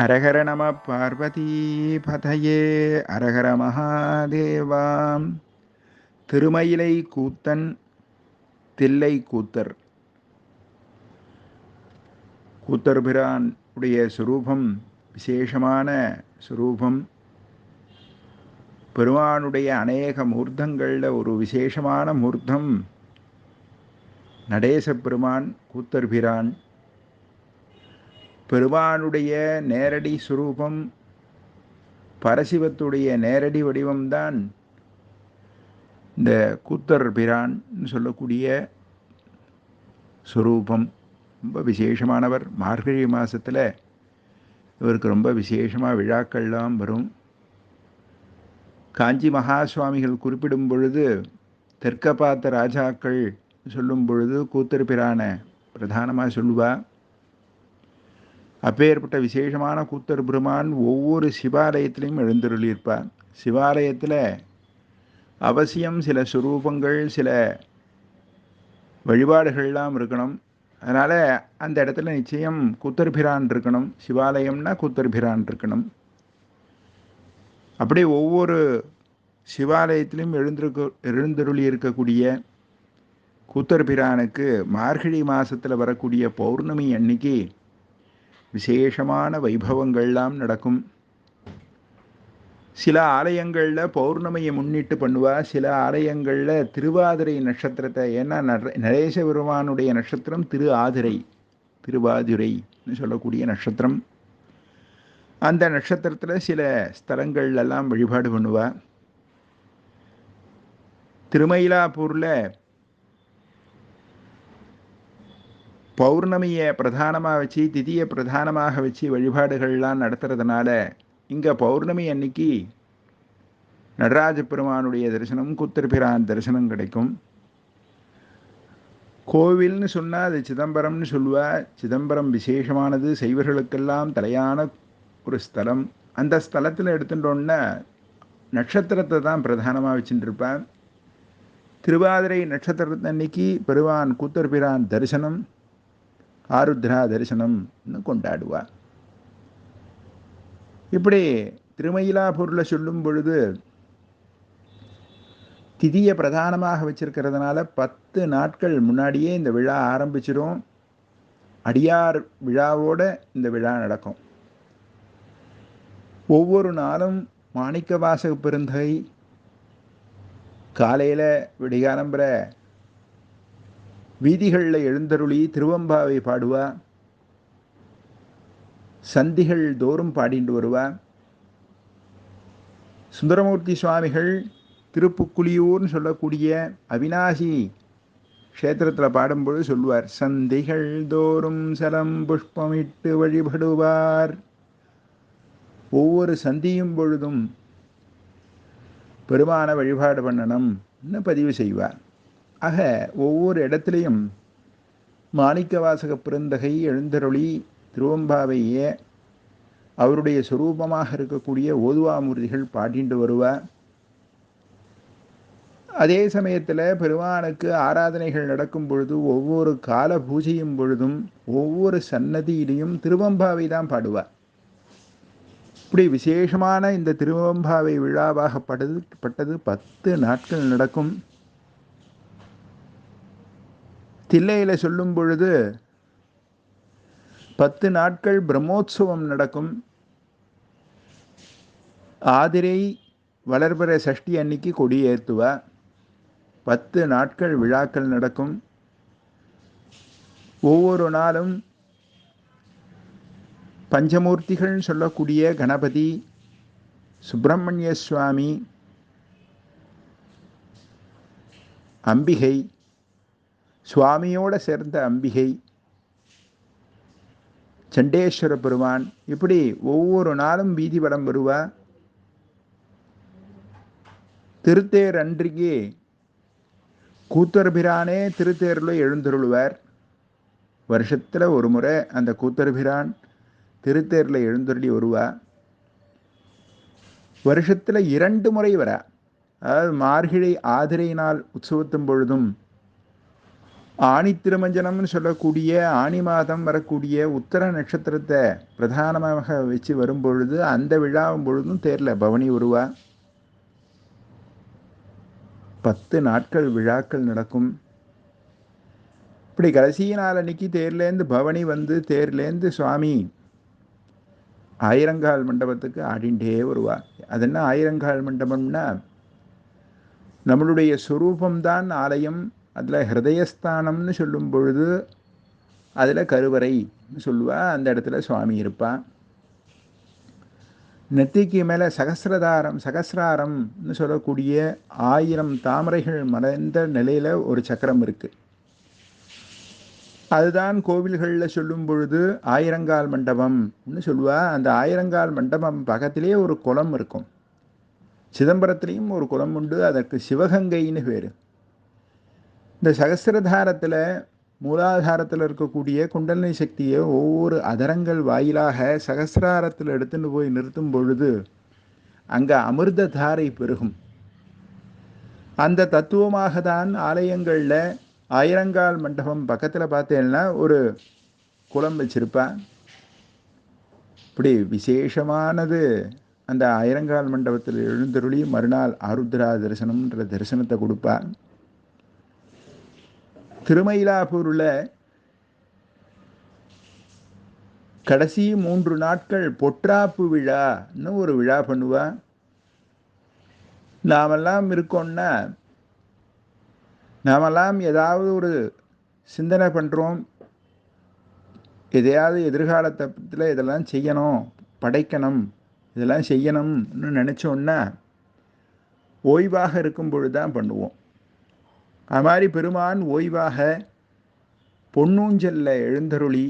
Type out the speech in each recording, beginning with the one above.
அரஹர நம பார்வதி பதையே அரஹர மகாதேவாம் திருமயிலை கூத்தன் தில்லை கூத்தர் கூத்தர் பிரான் உடைய சுரூபம் விசேஷமான சுரூபம். பெருமானுடைய அநேக மூர்த்தங்களில் ஒரு விசேஷமான மூர்த்தம். நடேச பெருமான் கூத்தர் பிரான் பெருமானுடைய நேரடி சுரூபம் பரசிவத்துடைய நேரடி வடிவம்தான் இந்த கூத்தர் பிரான் சொல்லக்கூடிய சுரூபம். ரொம்ப விசேஷமானவர். மார்கழி மாதத்தில் இவருக்கு ரொம்ப விசேஷமாக விழாக்கள்லாம் வரும். காஞ்சி மகா சுவாமிகள் குறிப்பிடும் பொழுது தெற்க பார்த்த ராஜாக்கள் சொல்லும் பொழுது கூத்தர் பிரான பிரதானமாக சொல்லுவாள் அப்பேற்பட்ட விசேஷமான கூத்தர் பெருமான் ஒவ்வொரு சிவாலயத்திலையும் எழுந்தருளியிருப்பார். சிவாலயத்தில் அவசியம் சில சுரூபங்கள் சில வழிபாடுகள்லாம் இருக்கணும். அதனால் அந்த இடத்துல நிச்சயம் கூத்தர் பிரான் இருக்கணும். சிவாலயம்னா கூத்தர் பிரான் இருக்கணும். அப்படி ஒவ்வொரு சிவாலயத்திலும் எழுந்திருக்க எழுந்தருளி இருக்கக்கூடிய கூத்தர் பிரானுக்கு மார்கழி மாதத்தில் வரக்கூடிய பௌர்ணமி அன்னைக்கு விசேஷமான வைபவங்கள்லாம் நடக்கும். சில ஆலயங்களில் பௌர்ணமியை முன்னிட்டு பண்ணுவா சில ஆலயங்களில் திருவாதிரை நட்சத்திரத்தை ஏன்னா நரேச பெருமானுடைய நட்சத்திரம் திரு ஆதிரை திருவாதிரைன்னு சொல்லக்கூடிய நட்சத்திரம். அந்த நட்சத்திரத்தில் சில ஸ்தலங்கள்லாம் வழிபாடு பண்ணுவா. திருமயிலாப்பூரில் பௌர்ணமியை பிரதானமாக வச்சு திதியை பிரதானமாக வச்சு வழிபாடுகள்லாம் நடத்துறதுனால இங்கே பௌர்ணமி அன்னைக்கு நடராஜ பெருமானுடைய தரிசனம் குத்திரபிரான் தரிசனம் கிடைக்கும். கோவில்னு சொன்னால் அது சிதம்பரம்னு சொல்லுவா. சிதம்பரம் விசேஷமானது சைவர்களுக்கெல்லாம் தலையான ஒரு ஸ்தலம். அந்த ஸ்தலத்தில் எடுத்துட்டோன்னா நட்சத்திரத்தை தான் பிரதானமாக வச்சுட்டுருப்பேன் திருவாதிரை நட்சத்திரத்தன்னைக்கு பெருவான் கூத்தர்பிரான் தரிசனம். ஆருத்ரா தரிசனம்னு கொண்டாடுவா. இப்படி திருமயிலாப்பூரில் சொல்லும் பொழுது திதியை பிரதானமாக வச்சிருக்கிறதுனால பத்து நாட்கள் முன்னாடியே இந்த விழா ஆரம்பிச்சிடும் அடியார் விழாவோட இந்த விழா நடக்கும். ஒவ்வொரு நாளும் மாணிக்க வாசக பெருந்தகை காலையில் விடிகாலம்புற வீதிகளில் எழுந்தருளி திருவம்பாவை பாடுவா சந்திகள் தோறும் பாடிண்டு வருவா சுந்தரமூர்த்தி சுவாமிகள் திருப்புக்குளியூர்னு சொல்லக்கூடிய அவினாசி க்ஷேத்திரத்தில் பாடும்பொழுது சொல்லுவார் சந்திகள் தோறும் சலம் புஷ்பமிட்டு வழிபடுவார். ஒவ்வொரு சந்தியும் பொழுதும் பெருமான வழிபாடு பண்ணணும்னு பதிவு செய்வார்? ஆக ஒவ்வொரு இடத்துலையும் மாணிக்க வாசக பிறந்தகை எழுந்தருளி திருவம்பாவையே அவருடைய சுரூபமாக இருக்கக்கூடிய ஓதுவாமூர்த்திகள் பாடிண்டு வருவார் அதே சமயத்தில் பெருமானுக்கு ஆராதனைகள் நடக்கும் பொழுது ஒவ்வொரு கால பூஜையும் பொழுதும் ஒவ்வொரு சன்னதியிலையும் திருவம்பாவை தான் பாடுவார் இப்படி விசேஷமான இந்த திருவம்பாவை விழாவாகப்பட்டது பட்டது பத்து நாட்கள் நடக்கும். தில்லையில் சொல்லும் பொழுது பத்து நாட்கள் பிரம்மோத்சவம் நடக்கும். ஆதிரை வளர்பிற சஷ்டி அன்னைக்கு கொடியேற்றுவா பத்து நாட்கள் விழாக்கள் நடக்கும். ஒவ்வொரு நாளும் பஞ்சமூர்த்திகள் சொல்லக்கூடிய கணபதி சுப்பிரமணிய சுவாமி அம்பிகை சுவாமியோடு சேர்ந்த அம்பிகை சண்டேஸ்வர பெருமான் இப்படி ஒவ்வொரு நாளும் வீதி படம் வருவா. திருத்தேர் அன்றைக்கு கூத்தர்பிரானே திருத்தேரில் எழுந்தருளுவார். வருஷத்தில் ஒரு முறை அந்த கூத்தர்பிரான் திருத்தேரில் எழுந்தருளி வருவா. வருஷத்தில் இரண்டு முறை வரா. அதாவது மார்கிழை ஆதிரை நாள் உற்சவத்தும் பொழுதும் ஆணி திருமஞ்சனம்னு சொல்லக்கூடிய ஆணி மாதம் வரக்கூடிய உத்தர நட்சத்திரத்தை பிரதானமாக வச்சு வரும் பொழுது அந்த விழாவும் பொழுதும் தேரில். பவனி உருவா. பத்து நாட்கள் விழாக்கள் நடக்கும். இப்படி கடைசி நாள் அன்னைக்கு தேர்லேருந்து பவனி வந்து தேர்லேருந்து சுவாமி ஆயிரங்கால் மண்டபத்துக்கு ஆடிண்டே வருவா அது என்ன ஆயிரங்கால் மண்டபம்னா? நம்மளுடைய சுரூபம்தான் ஆலயம். அதில் ஹிருதயஸ்தானம்னு சொல்லும் பொழுது அதில் கருவறைன்னு சொல்லுவா. அந்த இடத்துல சுவாமி இருப்பாள் நெத்திக்கு மேலே சகசிரதாரம் சகசிராரம்னு சொல்லக்கூடிய ஆயிரம் தாமரைகள் மறைந்த நிலையில் ஒரு சக்கரம் இருக்குது அதுதான் கோவில்களில் சொல்லும் பொழுது ஆயிரங்கால் மண்டபம்னு சொல்லுவா. அந்த ஆயிரங்கால் மண்டபம் பக்கத்திலே ஒரு குளம் இருக்கும். சிதம்பரத்துலேயும் ஒரு குளம் உண்டு. அதற்கு சிவகங்கைன்னு பேர். இந்த சகசிரதாரத்தில் மூலாதாரத்தில் இருக்கக்கூடிய குண்டலினி சக்தியை ஒவ்வொரு அதரங்கள் வாயிலாக சகசிராரத்தில் எடுத்துன்னு போய் நிறுத்தும் பொழுது அங்கே அமிர்த தாரை பெருகும். அந்த தத்துவமாக தான் ஆலயங்களில் ஆயிரங்கால் மண்டபம் பக்கத்தில் பார்த்தேன்னா ஒரு குளம் வச்சிருப்பேன் இப்படி விசேஷமானது அந்த ஆயிரங்கால் மண்டபத்தில் எழுந்தருளி மறுநாள் ஆருத்ரா தரிசனம்ன்ற தரிசனத்தை கொடுப்பா. திருமயிலாப்பூரில் கடைசி மூன்று நாட்கள் பொற்றாப்பு விழான்னு ஒரு விழா பண்ணுவா. நாமெல்லாம் இருக்கோம்னா நாமெல்லாம் ஏதாவது ஒரு சிந்தனை பண்ணுறோம் எதையாவது எதிர்காலத்தில் இதெல்லாம் செய்யணும் படைக்கணும் இதெல்லாம் செய்யணும்னு நினச்சோன்னா ஓய்வாக இருக்கும் பொழுது தான் பண்ணுவோம். அது மாதிரி பெருமான் ஓய்வாக பொன்னூஞ்சலில் எழுந்தருளி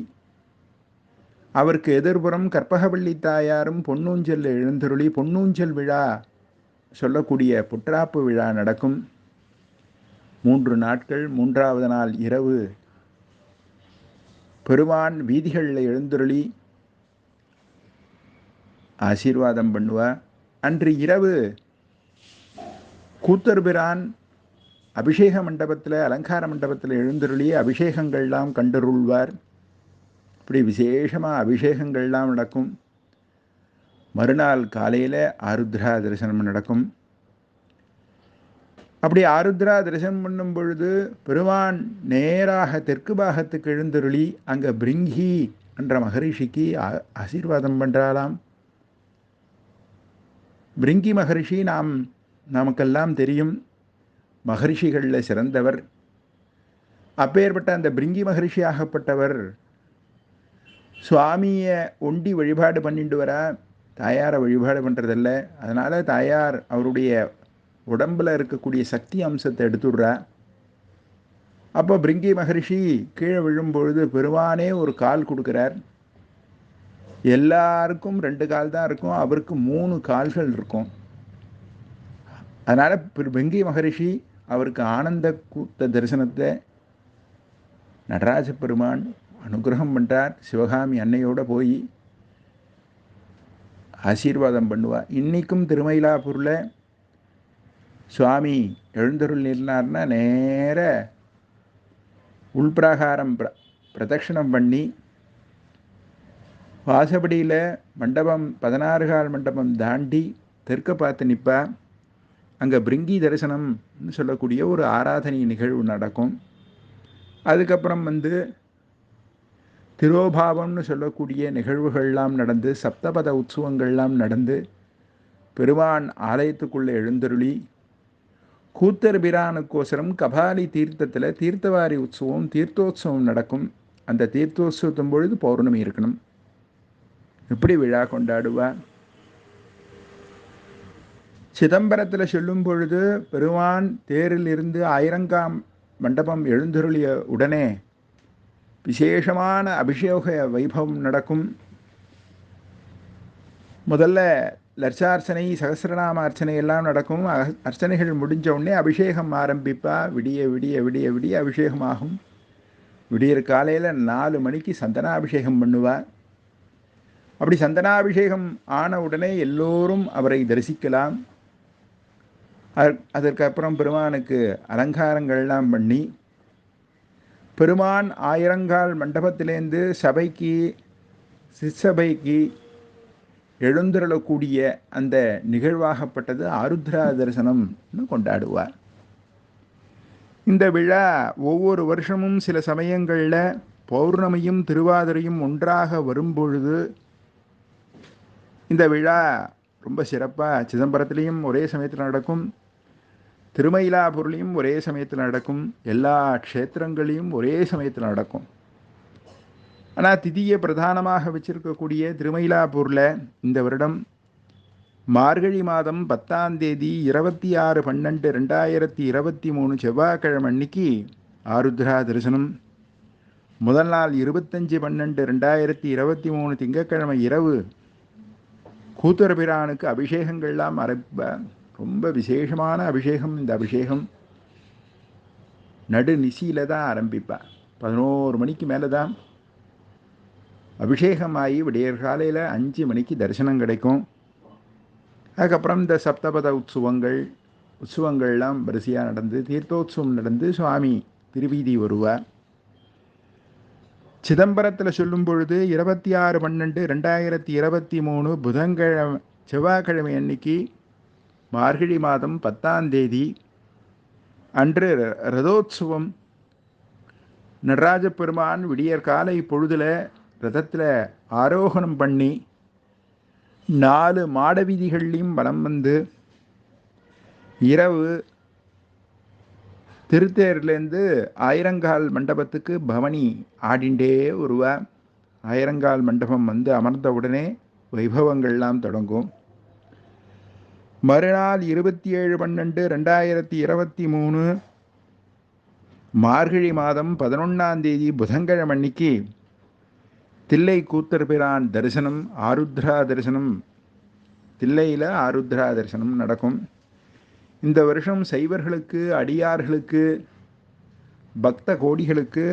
அவருக்கு எதிர்புறம் கற்பகவள்ளி தாயாரும் பொன்னூஞ்சலில் எழுந்தருளி பொன்னூஞ்சல் விழா சொல்லக்கூடிய புற்றாப்பு விழா நடக்கும். மூன்று நாட்கள் மூன்றாவது நாள் இரவு பெருமான் வீதிகளில் எழுந்தருளி ஆசீர்வாதம் பண்ணுவா அன்று இரவு கூத்தர்பிரான் அபிஷேக மண்டபத்தில் அலங்கார மண்டபத்தில் எழுந்தருளி அபிஷேகங்கள்லாம் கண்டருள்வார். இப்படி விசேஷமாக அபிஷேகங்கள்லாம் நடக்கும். மறுநாள் காலையில் ஆருத்ரா தரிசனம் நடக்கும். அப்படி ஆருத்ரா தரிசனம் பண்ணும் பொழுது பெருமான் நேராக தெற்கு பாகத்துக்கு எழுந்தருளி அங்கே பிரிங்கி என்ற மகரிஷிக்கு ஆசீர்வாதம் பண்ணுறாளாம் பிரிங்கி மகரிஷி நாம் நமக்கெல்லாம் தெரியும். மகரிஷிகளில் சிறந்தவர். அப்பேற்பட்ட அந்த பிரிங்கி மகரிஷி ஆகப்பட்டவர். சுவாமியை ஒண்டி வழிபாடு பண்ணிட்டு வரா. தாயாரை வழிபாடு பண்ணுறதில்ல அதனால் தாயார் அவருடைய உடம்பில் இருக்கக்கூடிய சக்தி அம்சத்தை எடுத்துடுறா. அப்போ பிரிங்கி மகரிஷி கீழே விழும்பொழுது பெருமானே ஒரு கால் கொடுக்குறார். எல்லாருக்கும் ரெண்டு கால் தான் இருக்கும். அவருக்கு மூணு கால்கள் இருக்கும். அதனால் பிரிங்கி மகரிஷி அவருக்கு ஆனந்த கூத்த தரிசனத்தை நடராஜ பெருமான் அனுகிரகம் பண்ணுறார் சிவகாமி அன்னையோடு போய் ஆசீர்வாதம் பண்ணுவார். இன்றைக்கும் திருமயிலாப்பூரில் சுவாமி எழுந்தருள் நின்னார்னா நேர உள்பிராகாரம் பிர பிரதட்சிணம் பண்ணி வாசப்படியில் மண்டபம் பதினாறு கால் மண்டபம் தாண்டி தெற்க பார்த்து நிற்பா அங்கே பிரிங்கி தரிசனம்னு சொல்லக்கூடிய ஒரு ஆராதனை நிகழ்வு நடக்கும். அதுக்கப்புறம் வந்து திரோபாவம்னு சொல்லக்கூடிய நிகழ்வுகள்லாம் நடந்து சப்தபத உற்சவங்கள்லாம் நடந்து பெருமான் ஆலயத்துக்குள்ளே எழுந்தருளி கூத்தர் பிரானுக்கோசரம் கபாலி தீர்த்தத்தில் தீர்த்தவாரி உற்சவம் தீர்த்தோத்சவம் நடக்கும். அந்த தீர்த்தோத்சவத்தும் பொழுது பௌர்ணமி இருக்கணும். எப்படி விழா கொண்டாடுவா? சிதம்பரத்தில் செல்லும் பொழுது பெருமான் தேரில் இருந்து ஆயிரங்காம் மண்டபம் எழுந்தருளிய உடனே விசேஷமான அபிஷேக வைபவம் நடக்கும். முதல்ல லட்சார்ச்சனை சகசிரநாம அர்ச்சனை எல்லாம் நடக்கும். அர்ச்சனைகள் முடிஞ்ச உடனே அபிஷேகம் ஆரம்பிப்பா. விடிய விடிய விடிய விடிய அபிஷேகமாகும் விடியற் காலையில் நாலு மணிக்கு சந்தனாபிஷேகம் பண்ணுவார் அப்படி சந்தனாபிஷேகம் ஆன உடனே எல்லோரும் அவரை தரிசிக்கலாம். அதற்கப்புறம் பெருமானுக்கு அலங்காரங்கள்லாம் பண்ணி பெருமான் ஆயிரங்கால் மண்டபத்திலேருந்து சபைக்கு சிற்சபைக்கு எழுந்தருளக்கூடிய அந்த நிகழ்வாகப்பட்டது ஆருத்ரா தரிசனம்னு கொண்டாடுவார். இந்த விழா ஒவ்வொரு வருஷமும் சில சமயங்களில் பௌர்ணமியும் திருவாதிரையும் ஒன்றாக வரும்பொழுது இந்த விழா ரொம்ப சிறப்பாக சிதம்பரத்துலேயும் ஒரே சமயத்தில் நடக்கும். திருமயிலாபூர்லேயும் ஒரே சமயத்தில் நடக்கும். எல்லா க்ஷேத்திரங்களையும் ஒரே சமயத்தில் நடக்கும். ஆனால் திதியை பிரதானமாக வச்சிருக்கக்கூடிய திருமயிலாப்பூரில் இந்த வருடம் மார்கழி மாதம் பத்தாம் தேதி இருபத்தி ஆறு பன்னெண்டு ரெண்டாயிரத்தி இருபத்தி மூணு செவ்வாய்க்கிழமை அன்னைக்கு ஆருத்ரா தரிசனம். முதல் நாள் இருபத்தஞ்சி பன்னெண்டு ரெண்டாயிரத்தி இருபத்தி மூணு திங்கட்கிழமை இரவு கூத்துரபிரானுக்கு அபிஷேகங்கள்லாம் ஆரம்ப ரொம்ப விசேஷமான அபிஷேகம். இந்த அபிஷேகம் நடு நிசியில் தான் ஆரம்பிப்பா. பதினோரு மணிக்கு மேலே தான் அபிஷேகமாகி விடியற் காலையில் அஞ்சு மணிக்கு தரிசனம் கிடைக்கும். அதுக்கப்புறம் இந்த சப்தபத உற்சவங்கள் உற்சவங்கள்லாம் வரிசையாக நடந்து தீர்த்தோத்சவம் நடந்து சுவாமி திருவீதி வருவார். சிதம்பரத்தில் சொல்லும் பொழுது இருபத்தி ஆறு பன்னெண்டு ரெண்டாயிரத்தி இருபத்தி மூணு புதன்கிழமை செவ்வாய்க்கிழமை அன்னைக்கு மார்கழி மாதம் பத்தாம் தேதி அன்று ரதோத்சவம். நடராஜ பெருமான் விடியற் காலை பொழுதில் ரதத்தில் ஆரோகணம் பண்ணி நாலு மாட வீதிகள்லையும் வலம் வந்து இரவு திருத்தேர்லேருந்து ஆயிரங்கால் மண்டபத்துக்கு பவனி ஆடிண்டே வருவா. ஆயிரங்கால் மண்டபம் வந்து அமர்ந்த உடனே வைபவங்கள்லாம் தொடங்கும். மறுநாள் இருபத்தி ஏழு பன்னெண்டு ரெண்டாயிரத்தி இருபத்தி மூணு மார்கழி மாதம் பதினொன்றாம் தேதி புதன்கிழமை அன்னைக்கு தில்லை கூத்தர்பிரான் தரிசனம் ஆருத்ரா தரிசனம் தில்லையில் ஆருத்ரா தரிசனம் நடக்கும். இந்த வருஷம் சைவர்களுக்கு அடியார்களுக்கு பக்த கோடிகளுக்கு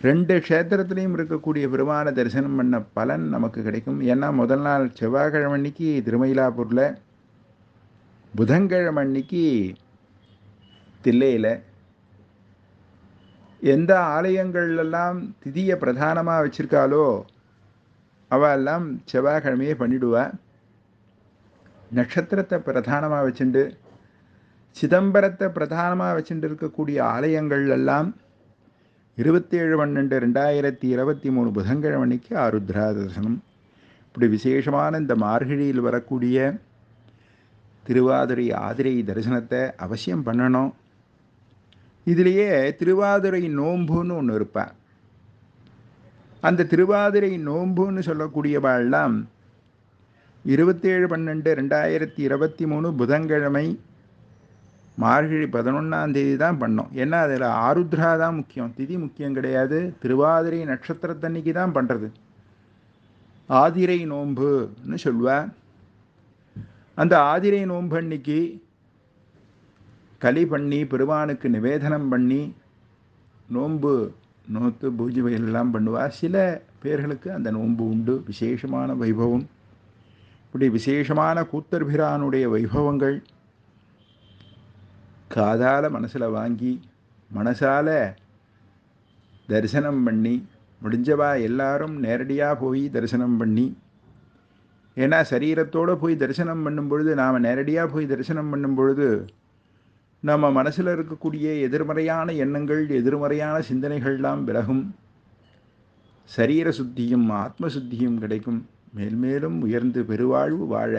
ரெண்டு க்ஷேத்திரத்துலேயும் இருக்கக்கூடிய பெருமான தரிசனம் பண்ண பலன் நமக்கு கிடைக்கும். ஏன்னா முதல் நாள் செவ்வாய்க்கிழமைக்கு அன்னைக்கு திருமயிலாப்பூரில் புதன்கிழமை அன்னைக்கு தில்லையில் எந்த ஆலயங்கள்லாம் திதியை பிரதானமாக வச்சிருக்காளோ அவெல்லாம் செவ்வாய்க்கிழமையே பண்ணிடுவா. நட்சத்திரத்தை பிரதானமாக வச்சுண்டு சிதம்பரத்தை பிரதானமாக வச்சுட்டு இருக்கக்கூடிய ஆலயங்கள் எல்லாம் இருபத்தேழு பன்னெண்டு ரெண்டாயிரத்தி இருபத்தி மூணு புதன்கிழமைக்கு ஆருத்ரா தரிசனம். இப்படி விசேஷமான இந்த மார்கழியில் வரக்கூடிய திருவாதிரை ஆதிரை தரிசனத்தை அவசியம் பண்ணணும். இதுலேயே திருவாதிரை நோம்புன்னு ஒன்று இருப்பேன் அந்த திருவாதிரை நோம்புன்னு சொல்லக்கூடியவாள்லாம் இருபத்தேழு பன்னெண்டு ரெண்டாயிரத்தி இருபத்தி மூணு புதன்கிழமை மார்கழி பதினொன்றாம் தேதி தான் பண்ணோம். ஏன்னா அதில் ஆருத்ரா தான் முக்கியம். திதி முக்கியம் கிடையாது. திருவாதிரை நட்சத்திரத்தன்னைக்கு தான் பண்ணுறது ஆதிரை நோம்புன்னு சொல்வேன் அந்த ஆதிரை நோன்பு அன்னைக்கு களி பண்ணி பெருமானுக்கு நிவேதனம் பண்ணி நோன்பு நோத்து பூஜை எல்லாம் பண்ணுவா சில பேர்களுக்கு அந்த நோன்பு உண்டு. விசேஷமான வைபவம். இப்படி விசேஷமான கூத்தர்பிரானுடைய வைபவங்கள் காதால மனசில் வாங்கி மனசால் தரிசனம் பண்ணி முடிஞ்சவா எல்லாரும் நேரடியாக போய் தரிசனம் பண்ணி ஏன்னா சரீரத்தோடு போய் தரிசனம் பண்ணும் பொழுது நாம் நேரடியாக போய் தரிசனம் பண்ணும் பொழுது நம்ம மனசில் இருக்கக்கூடிய எதிர்மறையான எண்ணங்கள் எதிர்மறையான சிந்தனைகள்லாம் விலகும். சரீர சுத்தியும் ஆத்ம சுத்தியும் கிடைக்கும். மேல்மேலும் உயர்ந்து பெருவாழ்வு வாழ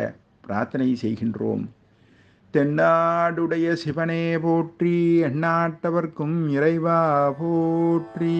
பிரார்த்தனை செய்கின்றோம். தென்னாடுடைய சிவனே போற்றி எண்ணாட்டவர்க்கும் இறைவா போற்றி.